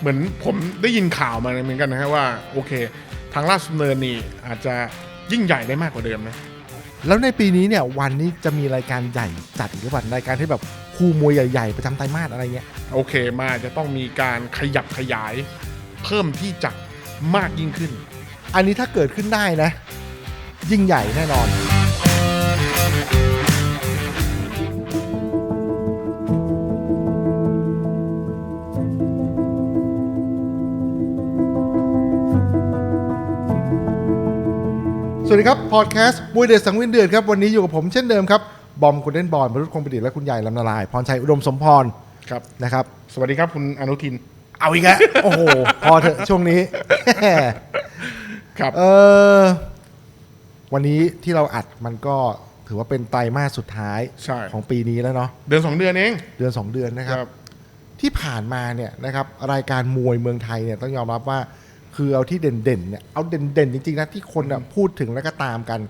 เหมือนผมได้ยินข่าวมาเหมือนกันนะฮะว่าโอเค ทางราชดำเนินนี่อาจจะยิ่งใหญ่ได้มากกว่าเดิมนะ แล้วในปีนี้เนี่ยวันนี้จะมีรายการใหญ่จัดอีกหรือเปล่ารายการที่แบบคู่มวยใหญ่ ๆ ประจำไตรมาสอะไรเงี้ย โอเคมาจะต้องมีการขยับขยายเพิ่มที่จัดมากยิ่งขึ้น อันนี้ถ้าเกิดขึ้นได้นะ ยิ่งใหญ่แน่นอน สวัสดีครับ พอดแคสต์มวยเด็ดสังเวียนเดือดครับ วันนี้อยู่กับผมเช่นเดิมครับ บอมคุณเล่นบอลบรรลุคงประดิษฐ์และคุณใหญ่ลำนาลาย พรชัยอุดมสมพรครับนะครับ สวัสดีครับคุณอนุทิน เอาอีกแล้วโอ้โห พอเถอะช่วงนี้ ครับเออวันนี้ที่เราอัดมันก็ถือว่าเป็นไตรมาสสุดท้ายใช่ ของปีนี้แล้วเนาะเดือนสองเดือนเองเดือน2เดือนนะครับ ที่ผ่านมาเนี่ยนะครับรายการมวยเมืองไทยเนี่ยต้องยอมรับว่า คือเอาที่เด่นๆเนี่ยเอาเด่นๆจริงๆนะที่คนน่ะพูดถึงแล้วก็ตามกัน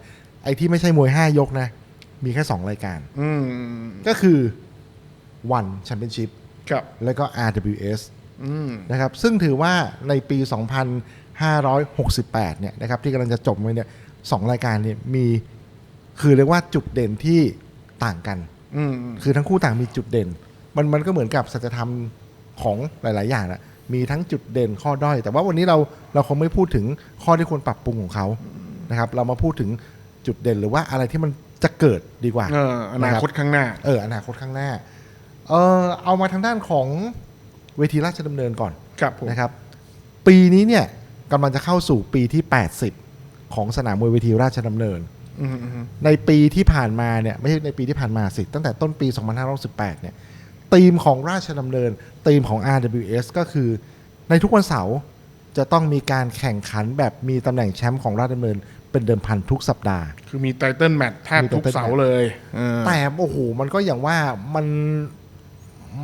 ไอ้ที่ไม่ใช่มวย5ยกนะ มีแค่2รายการ อืมก็คือ One Championship ครับแล้วก็ RWS อืมนะครับซึ่งถือว่าในปี 2568 เนี่ยนะครับที่กำลังจะจบไปเนี่ยสองรายการเนี่ยมีคือเรียกว่าจุดเด่นที่ต่างกัน อืมคือทั้งคู่ต่างมีจุดเด่น มันมันก็เหมือนกับสัจธรรมของหลาย ๆ อย่างนะ มีทั้งจุดเด่นข้อด้อย แต่ว่าวันนี้เราเราคงไม่พูดถึงข้อที่ควรปรับปรุงของเขานะครับ เรามาพูดถึงจุดเด่นหรือว่าอะไรที่มันจะเกิดดีกว่าเอออนาคตข้างหน้าเอออนาคตข้างหน้าเออเอามาทางด้านของเวทีราชดำเนินก่อนครับผมนะครับ ปีนี้เนี่ยกำลังจะเข้าสู่ปีที่ 80 ของสนามมวยเวทีราชดำเนินอืมอืมในปีที่ผ่านมาเนี่ยไม่ใช่ในปีที่ผ่านมาสิตั้งแต่ต้นปี 2518เนี่ย ธีมของราชดำเนินธีมของ RWS ก็คือในทุกวันเสาร์จะต้องมีการแข่งขันแบบมีตำแหน่งแชมป์ของราชดำเนิน เป็นเดิมพันทุกสัปดาห์ คือมีไตเติ้ลแมตช์แทบมีทุก title เสา match เลยเออแต่โอ้โหมันก็อย่างว่ามัน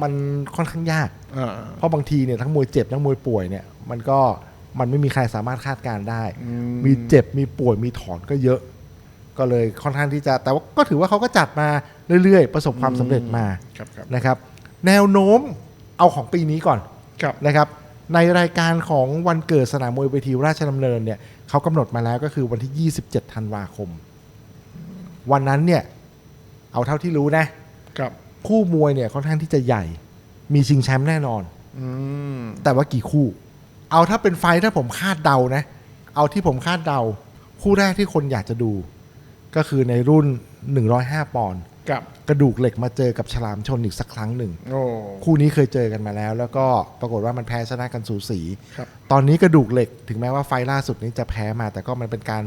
มันค่อนข้างยากเออเพราะบางทีเนี่ยทั้งมวยเจ็บทั้งมวยป่วยเนี่ยมันก็มันไม่มีใครสามารถคาดการณ์ได้อืมีเจ็บมีป่วยมีถอนก็เยอะ ก็เลยค่อนข้างที่จะแต่ว่าก็ถือว่าเขาก็จัดมาเรื่อยๆ ประสบความสำเร็จมาครับครับนะครับ แนวโน้มเอาของปีนี้ก่อนครับนะครับในรายการของวันเกิดสนามมวยเวทีราชดำเนินเนี่ยเขากำหนดมาแล้วก็คือวันที่ 27 ธันวาคม วันนั้นเนี่ย เอาเท่าที่รู้นะ ครับ คู่มวยเนี่ยค่อนข้างที่จะใหญ่ มีชิงแชมป์แน่นอนอืมแต่ว่ากี่คู่ เอาถ้าเป็นไฟท์ถ้าผมคาดเดานะ เอาที่ผมคาดเดา คู่แรกที่คนอยากจะดู ก็คือในรุ่น 105 ปอนด์กับกระดูกเหล็กมาเจอกับฉลามชนอีกสักครั้งหนึ่งโอ้คู่นี้เคยเจอกันมาแล้ว แล้วก็ปรากฏว่ามันแพ้ชนะกันสูสีครับตอนนี้กระดูกเหล็กถึงแม้ว่าไฟล์ล่าสุดนี้จะแพ้มา แต่ก็มันเป็นการ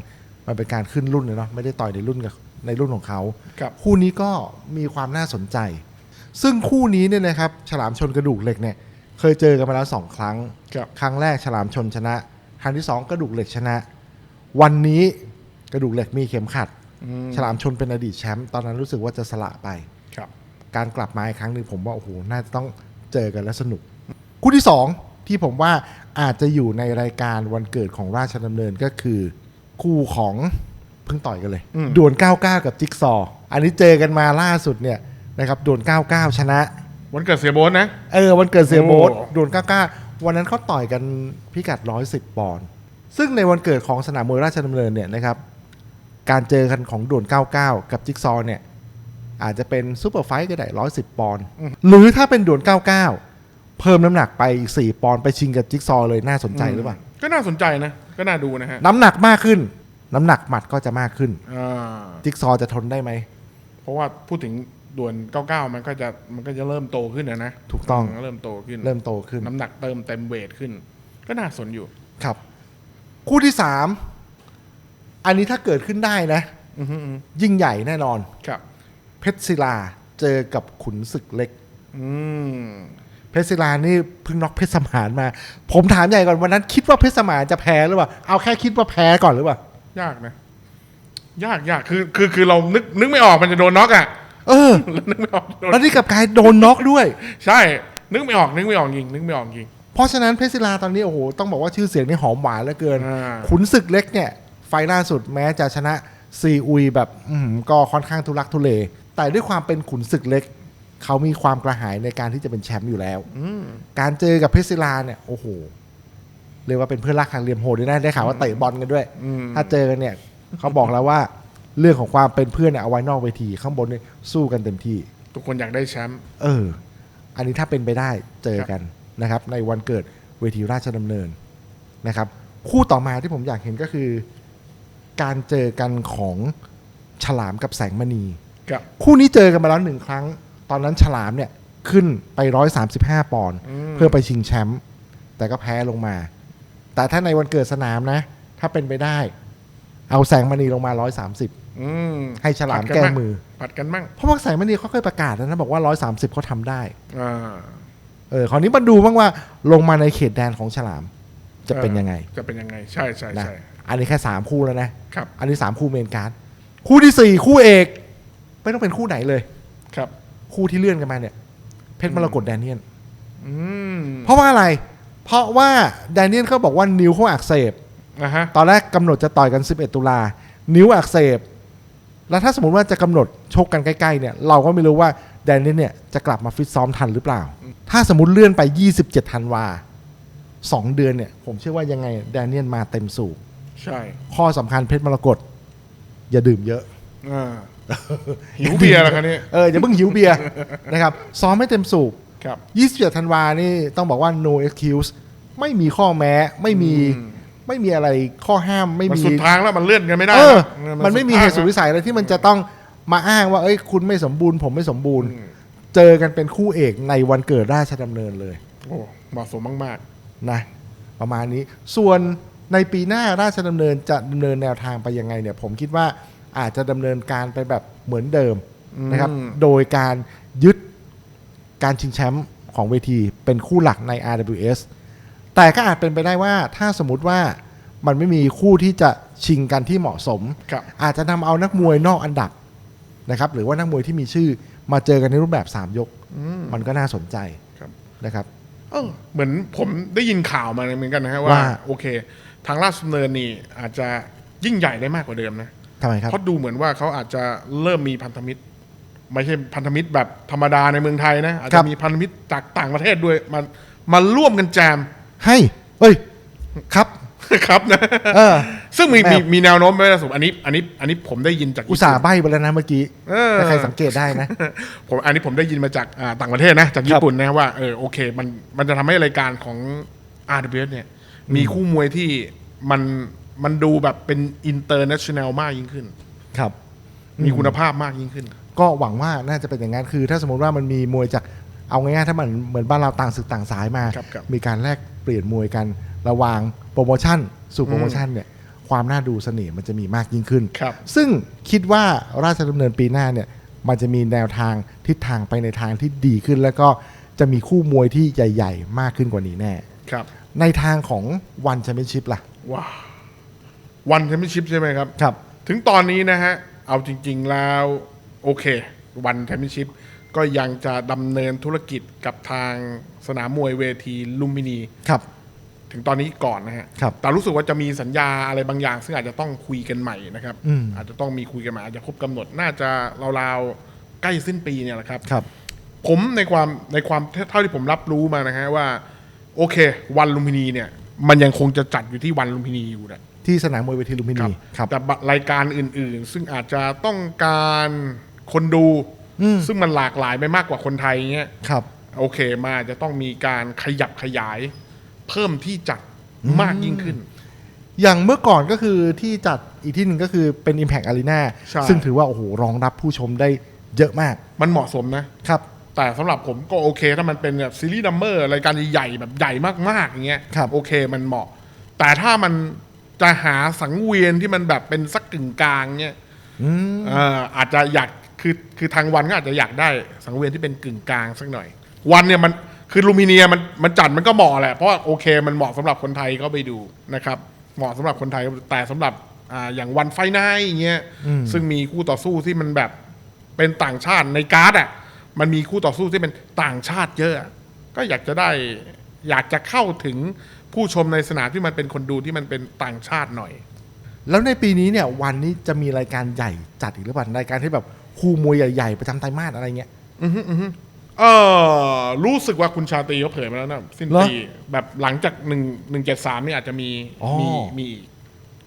มันเป็นการขึ้นรุ่นเลยเนาะไม่ได้ต่อยในรุ่นกับในรุ่นของเขาครับคู่นี้ก็มีความน่าสนใจ ซึ่งคู่นี้เนี่ยนะครับฉลามชนกระดูกเหล็กเนี่ยเคยเจอกันมาแล้วสองครั้งครับครั้งแรกฉลามชนชนะ ครั้งที่สองกระดูกเหล็กชนะ วันนี้กระดูกเหล็กมีเข็มขัดอืม ฉลามชนเป็นอดีตแชมป์ตอนนั้นรู้สึกว่าจะสละไปครับ การกลับมาอีกครั้งหนึ่งผมว่าโอ้โหน่าจะต้องเจอกันแล้วสนุก คู่ที่สองที่ผมว่าอาจจะอยู่ในรายการวันเกิดของราชดำเนินก็คือ คู่ของเพิ่งต่อยกันเลยอืมด่วน 99 กับจิ๊กซอว์อันนี้เจอกันมาล่าสุดเนี่ยนะครับด่วน 99 ชนะ วันเกิดเสียโบนนะเออวันเกิดเสียโบ๊ทโอ้ด่วน 99 วันนั้นเขาต่อยกันพิกัด 110 ปอนด์ซึ่งในวันเกิดของสนามมวยราชดำเนินเนี่ยนะครับ การเจอกันของด่วน 99 กับจิ๊กซอว์เนี่ยอาจจะเป็นซูเปอร์ไฟท์ก็ได้110ปอนด์หรือถ้าเป็นด่วน 99 เพิ่มน้ำหนักไปอีก4ปอนด์ไปชิงกับจิ๊กซอว์เลยน่าสนใจหรือเปล่า ก็น่าสนใจนะ ก็น่าดูนะฮะ น้ำหนักมากขึ้น น้ำหนักหมัดก็จะมากขึ้นอ่าจิ๊กซอว์จะทนได้ไหม เพราะว่าพูดถึงด่วน 99 มันก็จะมันก็จะเริ่มโตขึ้นนะนะถูกต้องเริ่มโตขึ้น เริ่มโตขึ้น น้ำหนักเติมเต็มเวทขึ้น ก็น่าสนอยู่ครับ คู่ที่สาม อันนี้ถ้าเกิดขึ้นได้นะอือฮึอือยิ่งใหญ่แน่นอนครับ เพชรศิลาเจอกับขุนศึกเล็กอืมเพชรศิลานี่เพิ่งน็อกเพชรสมานมา ผมถามใหญ่ก่อนวันนั้น คิดว่าเพชรสมานจะแพ้หรือเปล่าเอาแค่คิดว่าแพ้ก่อนหรือเปล่ายากนะ ยากยากคือคือคือเรานึกนึกไม่ออกมันจะโดนน็อกอะเออนึกไม่ออกโดนแล้วนี่กลับกลายโดนน็อกด้วย ใช่ นึกไม่ออกนึกไม่ออกจริง นึกไม่ออกจริง เพราะฉะนั้นเพชรศิลาตอนนี้โอ้โหต้องบอกว่าชื่อเสียงนี่หอมหวานเหลือเกินอ่าขุนศึกเล็กเนี่ย ไฟล์ล่าสุดแม้จะชนะซีอุยแบบอืมก็ค่อนข้างทุลักทุเล แต่ด้วยความเป็นขุนศึกเล็ก เขามีความกระหายในการที่จะเป็นแชมป์อยู่แล้วอืมการเจอกับเพชรศิลาเนี่ยโอ้โหเรียกว่าเป็นเพื่อนรักทางเหลี่ยมโหดด้วยนะได้ข่าวว่าเตะบอลกันด้วยอืมถ้าเจอกันเนี่ยเขาบอกแล้วว่าเรื่องของความเป็นเพื่อนเนี่ยเอาไว้นอกเวที ข้างบนเนี่ยสู้กันเต็มที่ ทุกคนอยากได้แชมป์เออ อันนี้ถ้าเป็นไปได้เจอกันนะครับ ในวันเกิดเวทีราชดำเนินนะครับ คู่ต่อมาที่ผมอยากเห็นก็คือ การเจอกันของฉลามกับแสงมณีกับคู่นี้เจอกันมาแล้วหนึ่งครั้ง ตอนนั้นฉลามเนี่ยขึ้นไปร้อยสามสิบห้าปอนด์มเพื่อไปชิงแชมป์แต่ก็แพ้ลงมา แต่ถ้าในวันเกิดสนามนะ ถ้าเป็นไปได้ เอาแสงมณีลงมาร้อยสามสิบอืมให้ฉลามผัดนแก้บ้งมือผัดกันบ้างเพราะว่าแสงมณีเขาเคยประกาศแล้วนะบอกว่าร้อยสามสิบเขาทำได้อ่าเออคราวนี้มาดูบ้างว่าลงมาในเขตแดนของฉลาม จะเป็นยังไง จะเป็นยังไง ใช่ใช่นะใช่ อันนี้แค่สามคู่แล้วนะครับ อันนี้สามคู่เมนการ์ดคู่ที่สี่คู่เอก ไม่ต้องเป็นคู่ไหนเลย ครับ คู่ที่เลื่อนกันมาเนี่ย เพชรมรกตแดเนียน อืมเพราะว่าอะไร เพราะว่าแดเนียนเขาบอกว่านิ้วเขาอักเสบ นะฮะ ตอนแรกกำหนดจะต่อยกัน 11 ตุลา นิ้วอักเสบ แล้วถ้าสมมติว่าจะกำหนดชกกันใกล้ๆเนี่ย เราก็ไม่รู้ว่าแดเนียนเนี่ยจะกลับมาฟิตซ้อมทันหรือเปล่า ถ้าสมมติเลื่อนไป 27 ธันวาสองเดือนเนี่ย ผมเชื่อว่ายังไงแดเนียนมาเต็มสูบ ใช่ ข้อสำคัญเพชรมรกตอย่าดื่มเยอะ อ่าหิวเบียร์แล้วครับนี่เอออย่าเพิ่งหิวเบียร์ นะครับ ซ้อมไม่เต็มสูบครับ 27ธันวานี่ต้องบอกว่า no excuse ไม่มีข้อแม้ไม่มีอืม ไม่มีอะไรข้อห้ามไม่มันมีสุดทางแล้วมันเลื่อนกันไม่ได้เออนะมันไม่มีเหตุสุดดวิสัยอะไรที่มันจะต้องมาอ้างว่าเอ้ยคุณไม่สมบูรณ์ ผมไม่สมบูรณ์ อืมเจอกันเป็นคู่เอกในวันเกิดราชดำเนินเลย โอ้เหมาะสมมากนะประมาณนี้ส่วน ในปีหน้าราชดำเนินจะดำเนินแนวทางไปยังไงเนี่ยผมคิดว่าอาจจะดำเนินการไปแบบเหมือนเดิมๆนะครับอืมโดยการยึดการชิงแชมป์ของเวทีเป็นคู่หลักใน RWS แต่ก็อาจเป็นไปได้ว่าถ้าสมมติว่ามันไม่มีคู่ที่จะชิงกันที่เหมาะสมครับอาจจะนำเอานักมวยนอกอันดับนะครับหรือว่านักมวยที่มีชื่อมาเจอกันในรูปแบบ 3 ยกอืมมันก็น่าสนใจครับนะครับ เออเหมือนผมได้ยินข่าวมาเหมือนกันนะฮะว่า ว่า โอเค ทางราชดำเนินนี่อาจจะยิ่งใหญ่ได้มากกว่าเดิมนะ ทำไมครับ เพราะดูเหมือนว่าเขาอาจจะเริ่มมีพันธมิตร ไม่ใช่พันธมิตรแบบธรรมดาในเมืองไทยนะ อาจครัจะบ มีพันธมิตรจากต่างประเทศด้วยมามาร่วมกันแจม ให้ เอ้ย ครับ ครับนะเออ ซึ่งมีแม่มีมีแนวโน้มไม่ได้สูงอันนี้อันนี้อันนี้ผมได้ยินจากอุตส่าห์ใบไปแล้วนะเมื่อกี้เออ ถ้าใครสังเกตได้นะ ผมอันนี้ผมได้ยินมาจากอ่าต่างประเทศนะ จากญี่ปุ่นนะว่าเออโอเค มันมันจะทำให้รายการของ RWS เนี่ย มีคู่มวยที่มันมันดูแบบเป็นอินเตอร์เนชั่นแนลมากยิ่งขึ้น ครับ มีคุณภาพมากยิ่งขึ้น ก็หวังว่าน่าจะเป็นอย่างนั้นคือ ถ้าสมมติว่ามันมีมวยจากเอาง่ายๆถ้ามันเหมือนบ้านเราต่างศึกต่างสายมา ครับครับมีการแลกเปลี่ยนมวยกันระหว่างโป รโมชั่นสู่โปรโมชั่นเนี่ยความน่าดูเสน่ห์มันจะมีมากยิ่งขึ้นครับซึ่งคิดว่าราชดำเนินปีหน้าเนี่ยมันจะมีแนวทางทิศทางไปในทางที่ดีขึ้น แล้วก็จะมีคู่มวยที่ใหญ่ ๆ มากขึ้นกว่านี้แน่ครับ ในทางของวันแชมเปี้ยนชิพล่ะว้าววันแชมเปี้ยนชิพใช่ไหมครับครับ ถึงตอนนี้นะฮะ เอาจริง ๆ แล้วโอเค วันแชมเปี้ยนชิพก็ยังจะดำเนินธุรกิจกับทางสนามมวยเวทีลุมพินีครับ ถึงตอนนี้ก่อนนะฮะครับแต่รู้สึกว่าจะมีสัญญาอะไรบางอย่าง ซึ่งอาจจะต้องคุยกันใหม่นะครับอืมอาจจะต้องมีคุยกันใหม่อาจจะครบกำหนดน่าจะราวๆใกล้สิ้นปีเนี่ยแหละครับครับ ผมในความในความเท่าที่ผมรับรู้มานะฮะว่า โอเค วันลุมพินีเนี่ย มันยังคงจะจัดอยู่ที่วันลุมพินีอยู่นะที่สนามมวยเวทีลุมพินีครับแต่รายการอื่น ๆ ซึ่งอาจจะต้องการคนดูอืมซึ่งมันหลากหลายไปมากกว่าคนไทยเงี้ยครับ โอเคมาจะต้องมีการขยับขยาย เพิ่มที่จัดมากยิ่งขึ้น อย่างเมื่อก่อนก็คือที่จัดอีกที่หนึ่งก็คือเป็น Impact Arena ใช่ซึ่งถือว่า โอ้โห รองรับผู้ชมได้เยอะมาก มันเหมาะสมนะครับ แต่สำหรับผมก็โอเค ถ้ามันเป็นแบบซีรีส์ดัมเมอร์รายการใหญ่ๆแบบใหญ่มากๆอย่างเงี้ยครับโอเคมันเหมาะ แต่ถ้ามันจะหาสังเวียนที่มันแบบเป็นสักกึ่งกลางเงี้ยอืมเอ่ออาจจะอยากคือคือทางวันก็อาจจะอยากได้สังเวียนที่เป็นกึ่งกลางสักหน่อย วันเนี่ยมัน คือลูมิเนียมันมันจัดมันก็เหมาะแหละ เพราะว่าโอเคมันเหมาะสำหรับคนไทยก็ไปดูนะครับ เหมาะสำหรับคนไทยแต่สำหรับอ่าอย่างวันไฟไนท์อย่างเงี้ยอืมซึ่งมีคู่ต่อสู้ที่มันแบบเป็นต่างชาติในการ์ดอะมันมีคู่ต่อสู้ที่เป็นต่างชาติเยอะ ก็อยากจะได้อยากจะเข้าถึงผู้ชมในสนามที่มันเป็นคนดูที่มันเป็นต่างชาติหน่อย แล้วในปีนี้เนี่ยวันนี้จะมีรายการใหญ่จัดอีกหรือเปล่ารายการที่แบบคู่มวยใหญ่ ๆ ประจำไตรมาสอะไรเงี้ย อือฮึอือฮึ เออรู้สึกว่าคุณชาตรีเขาเผยมาแล้วนะสิ้นเหรอปีแบบหลังจากหนึ่งหนึ่งเจ็ดสามนี่อาจจะมีอ๋อมีมีอีก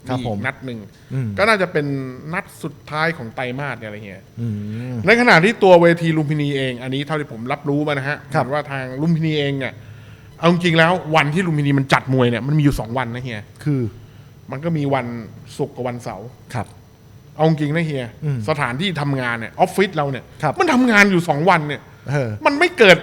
ครับอีกผม นัดหนึ่งอืมก็น่าจะเป็นนัดสุดท้ายของไตรมาสเนี่ยอะไรเงี้ย อืม ในขณะที่ตัวเวทีลุมพินีเอง อันนี้เท่าที่ผมรับรู้มานะฮะครับเห็นว่าทางลุมพินีเองเนี่ยเอาจริงๆแล้ววันที่ลุมพินีมันจัดมวยเนี่ยมันมีอยู่สองวันนะเฮียคือมันก็มีวันศุกร์กับวันเสาร์ครับ เอาจริงนะเฮียอืมสถานที่ทำงานเนี่ยออฟฟิศเราเนี่ยครับ มันทำงานอยู่สองวันเนี่ยเออ มันไม่เกิด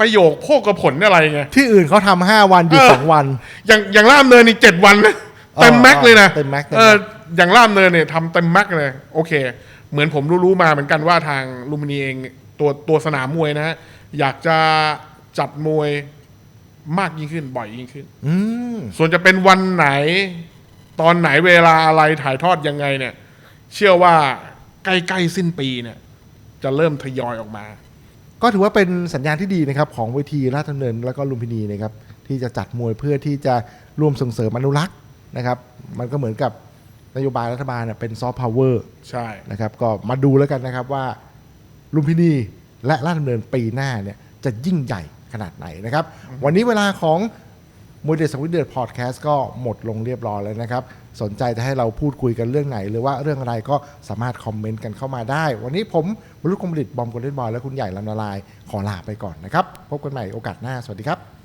ประโยคโภคผลอะไรไง ที่อื่นเขาทำห้าวันอยู่เออสองวัน อย่างอย่างล่ามเนินนี่เจ็ดวันนะเออเต็มแม็กเลยนะเต็มแม็กเต็มเอแม็อกอย่างล่ามเนินเนี่ยทำเต็มแม็กเลย โอเค เหมือนผมรู้ๆมาเหมือนกันว่าทางลุมพินีเองตัวตัวสนามมวยนะฮะอยากจะจัดมวยมากยิ่งขึ้นบ่อยยิ่งขึ้นอืมส่วนจะเป็นวันไหน ตอนไหนเวลาอะไรถ่ายทอดยังไงเนี่ย เชื่อว่าใกล้ๆสิ้นปีเนี่ย จะเริ่มทยอยออกมา ก็ถือว่าเป็นสัญญาณที่ดีนะครับของเวทีราชดำเนินแล้วก็ลุมพินีนะครับที่จะจัดมวยเพื่อที่จะร่วมส่งเสริมอนุรักษ์นะครับมันก็เหมือนกับนโยบายรัฐบาลเนี่ยเป็นซอฟต์พาวเวอร์ใช่นะครับก็มาดูแล้วกันนะครับว่าลุมพินีและราชดำเนินปีหน้าเนี่ยจะยิ่งใหญ่ขนาดไหนนะครับ วันนี้เวลาของ มวยเดือดสังวิทย์เดือดพอดแคสต์ก็หมดลงเรียบร้อยแล้วนะครับ สนใจจะให้เราพูดคุยกันเรื่องไหน หรือว่าเรื่องอะไรก็สามารถคอมเมนต์กันเข้ามาได้ วันนี้ผมบรุษคมดิตบอมกลเด้นบอลและคุณใหญ่ลำนาลาย ขอลาไปก่อนนะครับ พบกันใหม่โอกาสหน้า สวัสดีครับ